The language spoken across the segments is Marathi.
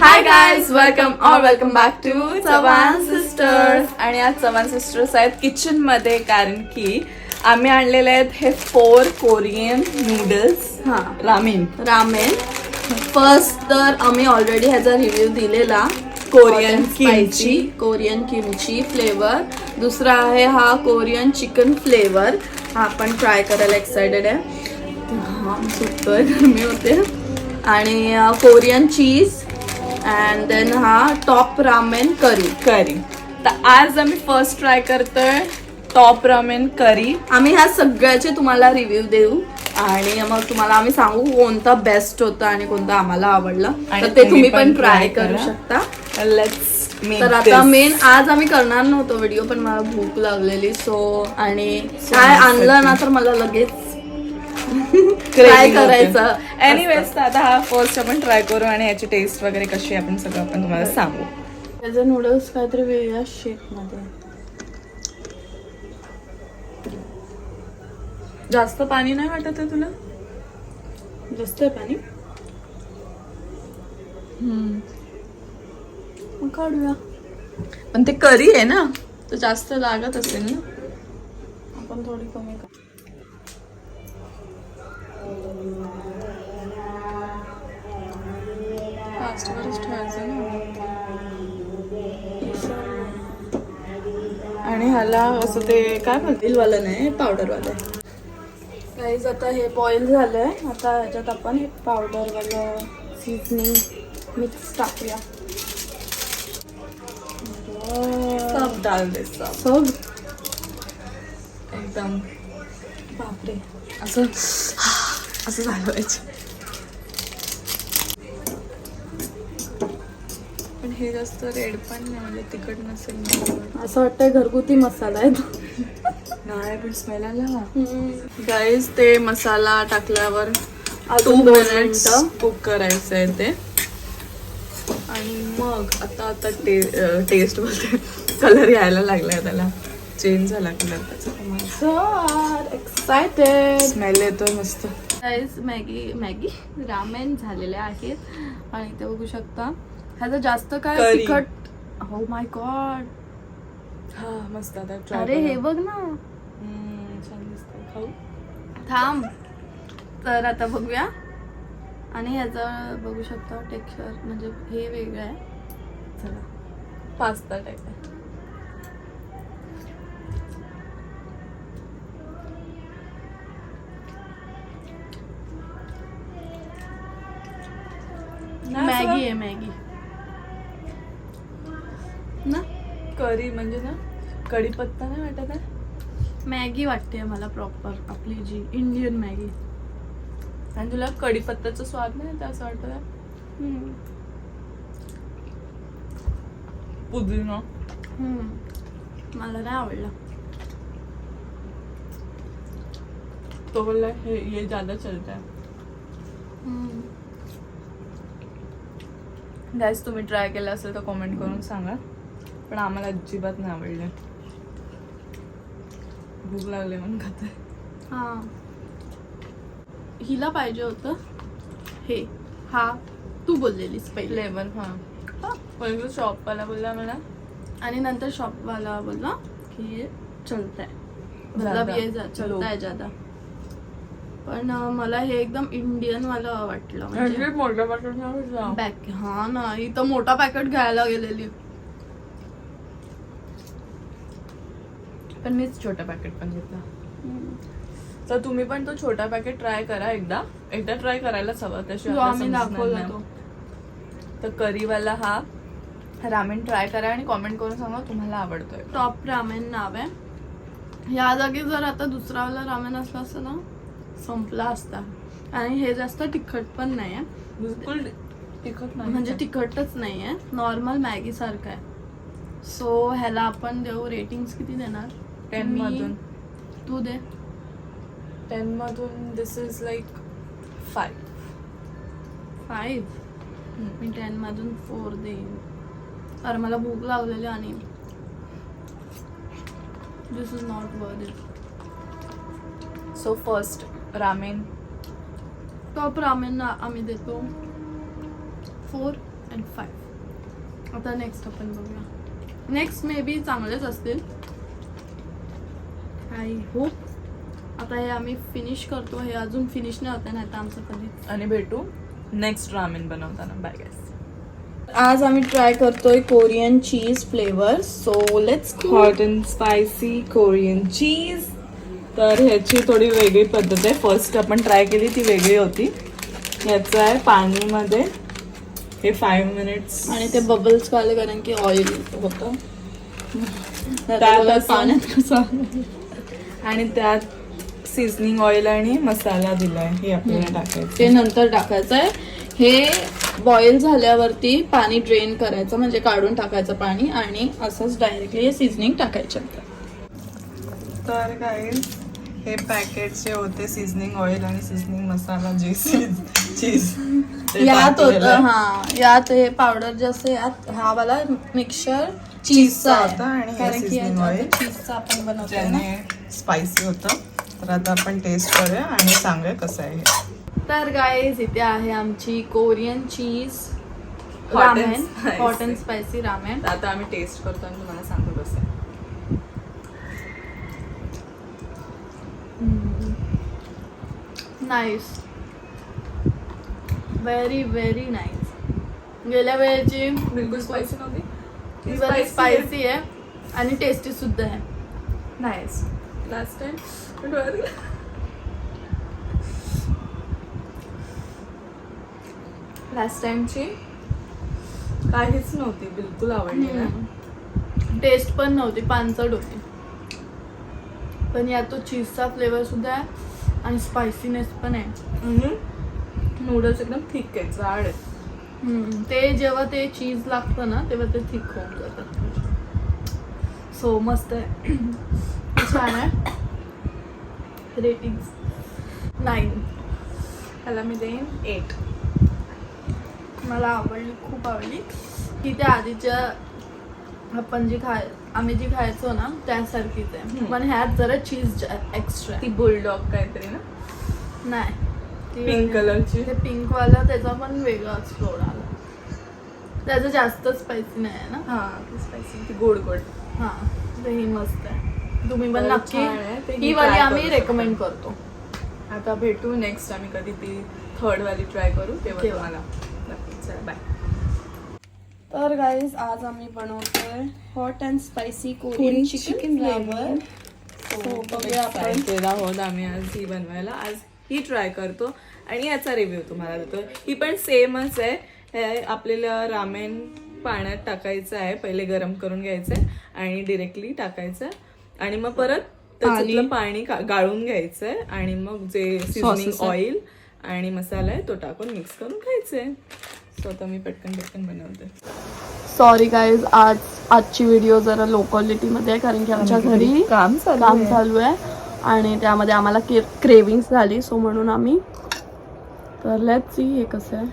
Hi welcome or welcome back to Chavan sisters आणि आज चव्हाण सिस्टर्स आहेत किचनमध्ये कारण की आम्ही आणलेले आहेत हे फोर कोरियन नूडल्स हा. रामेन रामेन फर्स्ट तर आम्ही ऑलरेडी ह्याचा रिव्ह्यू दिलेला. Korean kimchi Korean kimchi flavour दुसरा आहे हा कोरियन चिकन फ्लेवर हा आपण ट्राय करायला एक्सायटेड आहे. हा सुटतोय गरमी होते. आणि कोरियन चीज अँड देन हा टॉप रामेन करी करी तर आज आम्ही फर्स्ट ट्राय करतोय टॉप रामेन करी आम्ही ह्या सगळ्याचे तुम्हाला रिव्ह्यू देऊ. आणि मग तुम्हाला आम्ही सांगू कोणता बेस्ट होता आणि कोणता आम्हाला आवडला. तर ते तुम्ही पण ट्राय करू. शकता. लेट्स तर आता मेन आज आम्ही करणार नव्हतो व्हिडिओ पण मला भूक लागलेली. सो आणि काय आणलं ना तर मला लगेच ट्राय करायचं. एनिवेज आता हा फर्स्ट आपण ट्राय करू आणि याची टेस्ट वगैरे कशी आपण सगळं आपण तुम्हाला सांगू. त्याचे नूडल्स काहीतरी वेगळ्या शेप जास्त पाणी नाही वाटत आहे तुला? जास्त आहे पाणी? मग काढूया. पण ते करी आहे ना तर जास्त लागत असेल ना. आपण थोडी कमी कर. फास्टवरच ठेवायचं ना. आणि ह्याला असं ते काय म्हणतील वाला नाही पावडर वाला आहे. काहीच आता हे बॉईल झालंय. आता ह्याच्यात आपण हे पावडर वालं सीझनिंग मिक्स टाकूया. सब डाल दे सब. सब? एकदम. बापरे. असं असं झालं पाहिजे. हे जास्त रेड पण नाही म्हणजे तिखट नसेल. असं वाटतंय घरगुती मसाला आहे तो. नाही पण स्मेल आला. गाईज ते मसाला टाकल्यावर टू मिनिट्स मिनिटं. कुक करायचं आहे ते. आणि मग आता आता टे टेस्ट बोलते कलर यायला लागलाय त्याला. चेंज झाला कलर त्याचा. एक्सायटेड स्मेल येतोय मस्त. गाईज मॅगी मॅगी रामेन झालेले आहेत. आणि ते बघू शकता. ह्याचं जास्त काय Curry. तिखट? हो माय गॉड हा मस्त आता try अरे हे करू. बघ ना. हम्म, छान दिसतंय. खाऊ. थांब. तर आता बघूया. आणि ह्याचं बघू शकता टेक्स्चर म्हणजे हे वेगळं आहे. चला. पास्ता टाईप मॅगी आहे मॅगी. ना? करी म्हणजे ना? कढीपत्ता नाही वाटत आहे? मॅगी वाटते मला प्रॉपर आपली जी इंडियन मॅगी. आणि तुला कढीपत्त्याचा स्वाद नाही येत असं वाटत आहे? पुदिना. मला नाही आवडला. तो बोलला हे ये ज्यादा चलता है गाईज तुम्ही ट्राय केलं असेल तर कमेंट करून सांगा. पण आम्हाला अजिबात नाही आवडले. भूक लागली म्हणून खाते हा. हिला पाहिजे होतं. हे हा तू बोललेलीस पहिले. फ्लेवर हां. पहिले शॉपवाला बोलला मला आणि नंतर शॉपवाला बोलला की ये चलता है मतलब ज्यादा. ये जा- चलता है ज्यादा पण मला हे एकदम इंडियन वाला वाटलं म्हणजे. बॅक हा ना इथं मोठा पॅकेट घ्यायला गेलेली. पण मीच छोटा पॅकेट पण घेतला. तर तुम्ही पण तो छोटा पॅकेट ट्राय करा एकदा. एकदा ट्राय करायलाच हवा त्याशिवाय तर करीवाला हा रामेन ट्राय करा आणि कॉमेंट करून सांगा तुम्हाला आवडतोय. टॉप रामेन नाव आहे. या जागी जर आता दुसरा वाला रामेन असला असतं ना संपला असता. आणि हे जास्त तिखट पण नाही आहे बिलकुल तिखट नाही. म्हणजे तिखटच नाही आहे नॉर्मल मॅगी सारखं आहे. सो ह्याला आपण देऊ. रेटिंग्स किती देणार? टेन मधून तू दे. टेन मधून this is like five five me ten मधून फोर देईन. अरे मला भूक लागलेली आणि this is not worth it so first ramen top ramen आम्ही देतो फोर अँड फाईव्ह आता नेक्स्ट आपण बघूया. नेक्स्ट मे बी चांगलेच असतील. आय होप आता हे आम्ही फिनिश करतो. हे अजून फिनिश नाही होते नाही तर आमचं कधीच आणि भेटू नेक्स्ट रामेन बनवताना. बाय गॅस आज आम्ही ट्राय करतोय Korean cheese flavour so let's hot and spicy Korean cheese तर ह्याची थोडी वेगळी पद्धत आहे. फर्स्ट आपण ट्राय केली ती वेगळी होती. ह्याचं आहे पाणीमध्ये. हे फाईव्ह मिनिट्स आणि ते बबल्स काले कारण की ऑइल होतं. त्यात पाण्यात कसं आणि त्यात सिझनिंग ऑइल आणि मसाला दिलाय. हे आपल्याला ते टाकायचं. नंतर टाकायचं आहे हे बॉईल झाल्यावरती पाणी ड्रेन करायचं म्हणजे काढून टाकायचं पाणी आणि असंच डायरेक्टली हे सिझनिंग टाकायचं. तर काय हे पॅकेट जे होते सिझनिंग ऑइल आणि सिझनिंग मसाला जे चीज. यात होतं हा. यात हे पावडर जे असतं यात हा वाला मिक्सचर चीजचा होता आणि हे कारण की. चीजचा आपण बनवतो ना. ज्याने स्पायसी होतं. तर आता आपण टेस्ट करूया आणि सांगूया कसं आहे हे. तर गाईज इथे आहे आमची Korean cheese Hot and ramen spicy. Hot and spicy ramen तर आता आम्ही टेस्ट करतो आणि तुम्हाला सांगतो कसं आहे. नाईस व्हेरी व्हेरी नाईस गेल्या वेळेची बिलकुल स्पायसी नव्हती. बरी स्पायसी आहे. आणि टेस्टी सुद्धा आहे. नाईस लास्ट टाइम लास्ट टाइमची काहीच नव्हती बिलकुल आवडली ना टेस्ट पण नव्हती पानचट होती. पण यात तो चीजचा फ्लेवर सुद्धा आहे आणि स्पायसीनेस पण आहे. नूडल्स एकदम थिक आहे जाड आहे ते जेव्हा ते चीज लागतं ना तेव्हा ते थिक होऊन जातात सो मस्त आहे. छान आहे. रेटिंग नाईन ह्याला मी देईन एट मला आवडली खूप आवडली. की त्या आधीच्या आपण जी खाय आम्ही जी खायचो ना त्यासारखीच आहे. पण ह्यात जरा चीज एक्स्ट्रा ती बुलडॉग काहीतरी ना? नाही. ती पिंक कलरची ते पिंक वाला त्याचा पण वेगळाच फ्लोर आला. त्याचं जास्त स्पायसी नाही आहे ना? हा ती स्पायसी ती गोड गोड. हा तर ही मस्त आहे. तुम्ही पण नक्की ही वाली आम्ही. रेकमेंड करतो. आता भेटू नेक्स्ट आम्ही कधी ती थर्ड वाली ट्राय करू तेव्हा तेव्हा. तुम्हाला नक्की. चला बाय तर गाईज आज आम्ही बनवतोय hot and spicy Korean chicken. Flavour हो बघूया आपण. आहोत आम्ही आज ही बनवायला. आज ही ट्राय करतो आणि याचा रिव्ह्यू तुम्हाला देतो. ही पण सेमच आहे. हे आपल्याला रामेन पाण्यात टाकायचं आहे. पहिले गरम करून घ्यायचं आहे आणि डिरेक्टली टाकायचं आणि मग परत त्याच्यातलं पाणी. गाळून घ्यायचं आहे आणि मग जे सिझनिंग. ऑइल आणि मसाला आहे तो टाकून मिक्स करून खायचं आहे. सो आता मी पटकन पटकन बनवते. सॉरी गाईज आज आजची व्हिडिओ जरा लो क्वालिटीमध्ये आहे कारण की आमच्या घरी काम चालू आहे. आणि त्यामध्ये आम्हाला क्रेविंग्स झाली सो म्हणून आम्ही तर लेट्स सी हे कसं आहे.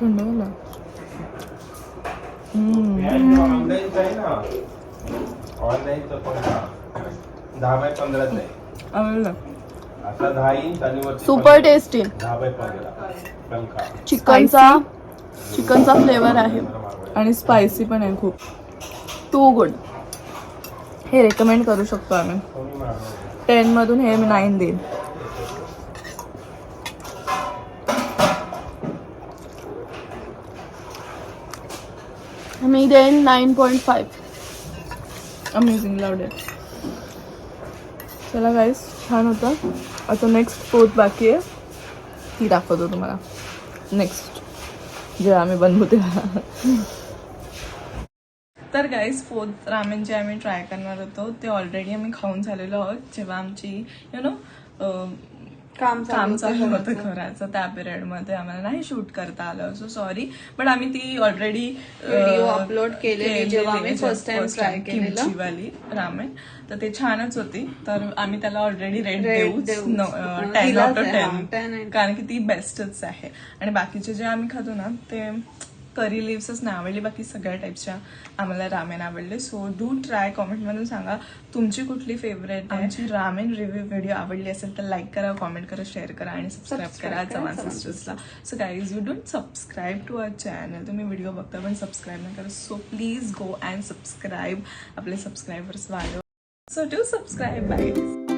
थंड सुपर. टेस्टी चिकनचा चिकनचा फ्लेवर आहे. आणि स्पायसी पण आहे खूप. टू गुड हे रेकमेंड करू शकतो आम्ही. कमी मागवलं. टेन मधून हे मी नाईन देईन. मी देईन नाईन पॉईंट फाईव्ह अमेझिंग लावडे चला गाईस छान होतं. आता नेक्स्ट फोर्थ बाकी आहे. ती दाखवतो तुम्हाला. नेक्स्ट जे आम्ही बनवू तेव्हा तर गाईज फोर्थ रामेन जे आम्ही ट्राय करणार होतो ते ऑलरेडी आम्ही खाऊन झालेलो आहोत. जेव्हा आमची यु नो काम काम चालू होतं घराचं. त्या पिरियडमध्ये आम्हाला नाही शूट करता आलं. सो सॉरी पण आम्ही ती ऑलरेडी upload केलेली जेव्हा आम्ही time try केलेलं. वाली रामेन तर ते छानच होती. तर आम्ही त्याला ऑलरेडी रेट देऊ. टेन आउट ऑफ आहे, 10 टेन कारण की ती बेस्टच आहे. आणि बाकीचे जे आम्ही खातो ना ते करी लिव्सच नाही आवडली बाकी सगळ्या टाईपच्या आम्हाला रामेन आवडले. सो डू ट्राय कॉमेंटमधून सांगा तुमची कुठली फेवरेट आहे? आमची रामेन रिव्ह्यू व्हिडिओ आवडली असेल तर लाईक करा कॉमेंट करा शेअर करा आणि सबस्क्राईब करा Chavan Chavan सिस्टर्सला so guys you don't subscribe to our channel तुम्ही व्हिडिओ बघता पण सबस्क्राईब नाही करा so please go and subscribe आपले सबस्क्रायबर्स वाढव. So do subscribe bye